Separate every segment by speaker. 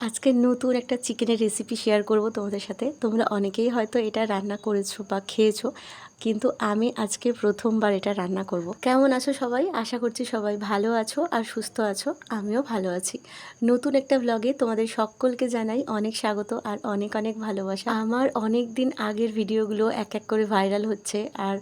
Speaker 1: আজকে নতুন একটা চিকেনের রেসিপি শেয়ার করব তোমাদের সাথে। তোমরা অনেকেই হয়তো এটা রান্না করেছ বা খেয়েছো। কিন্তু আমি আজকে প্রথমবার এটা রান্না করব। কেমন আছো সবাই? আশা করছি সবাই ভালো আছো আর সুস্থ আছো। আমিও ভালো আছি। নতুন একটা ব্লগে তোমাদের সকলকে জানাই অনেক স্বাগত আর অনেক অনেক ভালোবাসা। আমার অনেক দিন আগের ভিডিওগুলো এক এক করে ভাইরাল হচ্ছে আর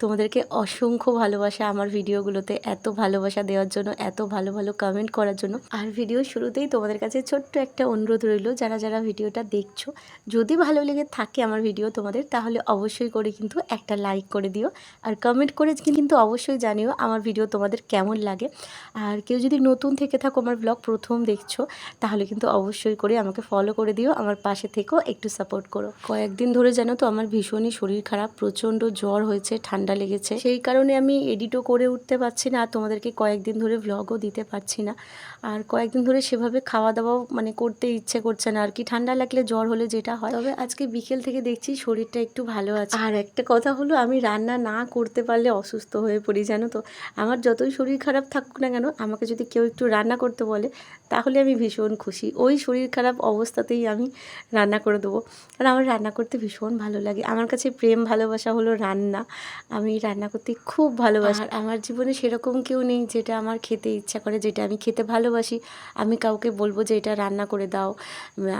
Speaker 1: তোমাদেরকে অসংখ্য ভালোবাসা আমার ভিডিওগুলোতে এত ভালোবাসা দেওয়ার জন্য, এত ভালো ভালো কমেন্ট করার জন্য। আর ভিডিও শুরুতেই তোমাদের কাছে ছোট্ট একটা অনুরোধ রইল, যারা যারা ভিডিওটা দেখছ, যদি ভালো লেগে থাকে আমার ভিডিও তোমাদের, তাহলে অবশ্যই করে কিন্তু একটা লাইক করে দিও। আর কমেন্ট করে কিন্তু অবশ্যই জানিও আমার ভিডিও তোমাদের কেমন লাগে। আর কেউ যদি নতুন থেকে থাকো, আমার ব্লগ প্রথম দেখছ, তাহলে কিন্তু অবশ্যই করে আমাকে ফলো করে দিও। আমার পাশে থেকেও একটু সাপোর্ট করো। কয়েকদিন ধরে জানো তো, আমার ভীষণই শরীর খারাপ, প্রচণ্ড জ্বর হয়েছে, ঠান্ডা লেগেছে। সেই কারণে আমি এডিটও করে উঠতে পারছি না, আর তোমাদেরকে কয়েকদিন ধরে ভ্লগও দিতে পারছি না। আর কয়েকদিন ধরে সেভাবে খাওয়া দাওয়াও মানে করতে ইচ্ছে করছে না, আর কি ঠান্ডা লাগলে জ্বর হলে যেটা হয়। তবে আজকে বিকেল থেকে দেখছি শরীরটা একটু ভালো আছে। আর একটা কথা হলো আমি রান্না না করতে পারলে অসুস্থ হয়ে পড়ি জানো তো। আমার যতই শরীর খারাপ থাকুক না কেন আমাকে যদি কেউ একটু রান্না করতে বলে তাহলে আমি ভীষণ খুশি। ওই শরীর খারাপ অবস্থাতেই আমি রান্না করে দেবো। আর আমার রান্না করতে ভীষণ ভালো লাগে। আমার কাছে প্রেম ভালোবাসা হলো রান্না। আমি রান্না করতে খুব ভালোবাসি। আর আমার জীবনে সেরকম কেউ নেই যেটা আমার খেতে ইচ্ছা করে যেটা আমি খেতে ভালোবাসি। আমি কাউকে বলব যে এটা রান্না করে দাও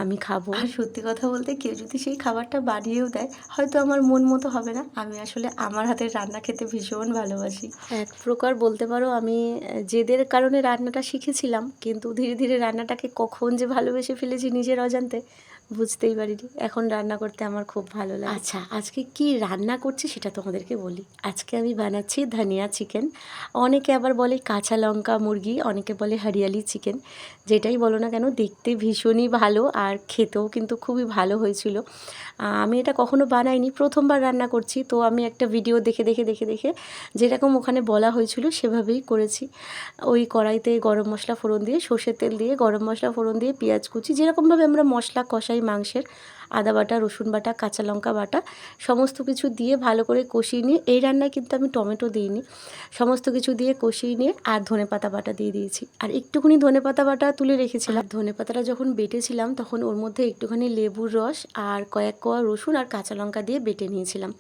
Speaker 1: আমি খাব। আর সত্যি কথা বলতে কেউ যদি সেই খাবারটা বানিয়েও দেয় হয়তো আমার মন মতো হবে না। আমি আসলে আমার হাতের রান্না খেতে ভীষণ ভালোবাসি। এক প্রকার বলতে পারো আমি জেদের কারণে রান্নাটা শিখেছিলাম কিন্তু ধীরে ধীরে রান্নাটাকে কখন যে ভালোবেসে ফেলেছি নিজের অজান্তে বুঝতেই পারিনি। এখন রান্না করতে আমার খুব ভালো লাগে। আচ্ছা আজকে কি রান্না করছি সেটা তোমাদেরকে বলি। আজকে আমি বানাচ্ছি ধনিয়া চিকেন। অনেকে আবার বলে কাঁচা লঙ্কা মুরগি অনেকে বলে হরিয়ালি চিকেন। যেটাই বলো না কেন দেখতে ভীষণই ভালো আর খেতেও কিন্তু খুবই ভালো হয়েছিল। আমি এটা কখনো বানাইনি প্রথমবার রান্না করছি তো আমি একটা ভিডিও দেখে দেখে দেখে দেখে যেরকম ওখানে বলা হয়েছিল সেভাবেই করেছি। ওই কড়াইতে গরম মশলা ফোড়ন দিয়ে, সর্ষের তেল দিয়ে, গরম মশলা ফোড়ন দিয়ে, পেঁয়াজ কুচি, যেরকমভাবে আমরা মশলা কষাই, মাংসের আদা বাটা, রসুন বাটা, কাঁচা লঙ্কা বাটা, সমস্ত কিছু দিয়ে ভালো করে কষিয়ে নিয়ে, এই রান্নায় কিন্তু আমি টমেটো দিইনি। সমস্ত কিছু দিয়ে কষিয়ে নিয়ে আর ধনে পাতা বাটা দিয়ে দিয়েছি। আর একটুখানি ধনে পাতা বাটা তুলে রেখেছিলাম। ধনে পাতাটা যখন বেটেছিলাম, তখন ওর মধ্যে একটুখানি লেবুর রস আর কয়েক কোয়া রসুন আর কাঁচা লঙ্কা দিয়ে বেটে নিয়েছিলাম।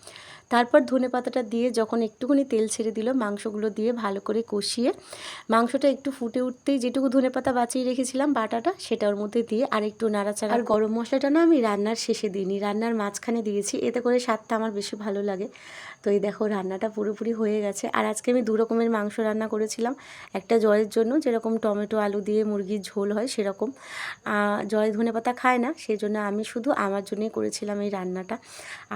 Speaker 1: তারপর ধনে পাতাটা দিয়ে যখন একটুখানি তেল ছেড়ে দিল মাংসগুলো দিয়ে ভালো করে কষিয়ে মাংসটা একটু ফুটে উঠতেই যেটুকু ধনে পাতা বাঁচিয়ে রেখেছিলাম বাটাটা সেটা ওর মধ্যে দিয়ে আর একটু নাড়াচাড়া আর গরম মশলাটা না আমি রান্নার শেষে দিইনি রান্নার মাঝখানে দিয়েছি এতে করে স্বাদটা আমার বেশি ভালো লাগে। তো এই দেখো রান্নাটা পুরোপুরি হয়ে গেছে। আর আজকে আমি দু রকমের মাংস রান্না করেছিলাম একটা জয়ের জন্য যেরকম টমেটো আলু দিয়ে মুরগির ঝোল হয় সেরকম। জয় ধনে পাতা খায় না সেই জন্য আমি শুধু আমার জন্যই করেছিলাম এই রান্নাটা।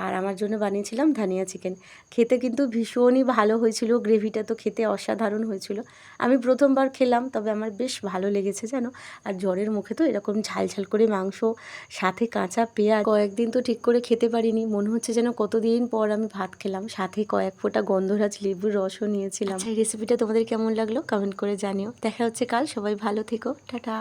Speaker 1: আর আমার জন্য বানিয়েছিলাম ধনিয়া চিকেন খেতে কিন্তু ভীষণই ভালো হয়েছিল গ্রেভিটা তো খেতে অসাধারণ হয়েছিল। আমি প্রথমবার খেলাম, তবে আমার বেশ ভালো লেগেছে জানো। আর জ্বরের মুখে তো এরকম ঝাল ঝাল করে মাংস, সাথে কাঁচা পেঁয়াজ, কয়েকদিন তো ঠিক করে খেতে পারিনি। মনে হচ্ছে যেন কতদিন পর আমি ভাত খেলাম, সাথে কয়েক ফোঁটা গন্ধরাজ লেবুর রসও নিয়েছিলাম। এই রেসিপিটা তোমাদের কেমন লাগল? কমেন্ট করে জানিও। দেখা হচ্ছে কাল, সবাই ভালো থেকো, টাটা।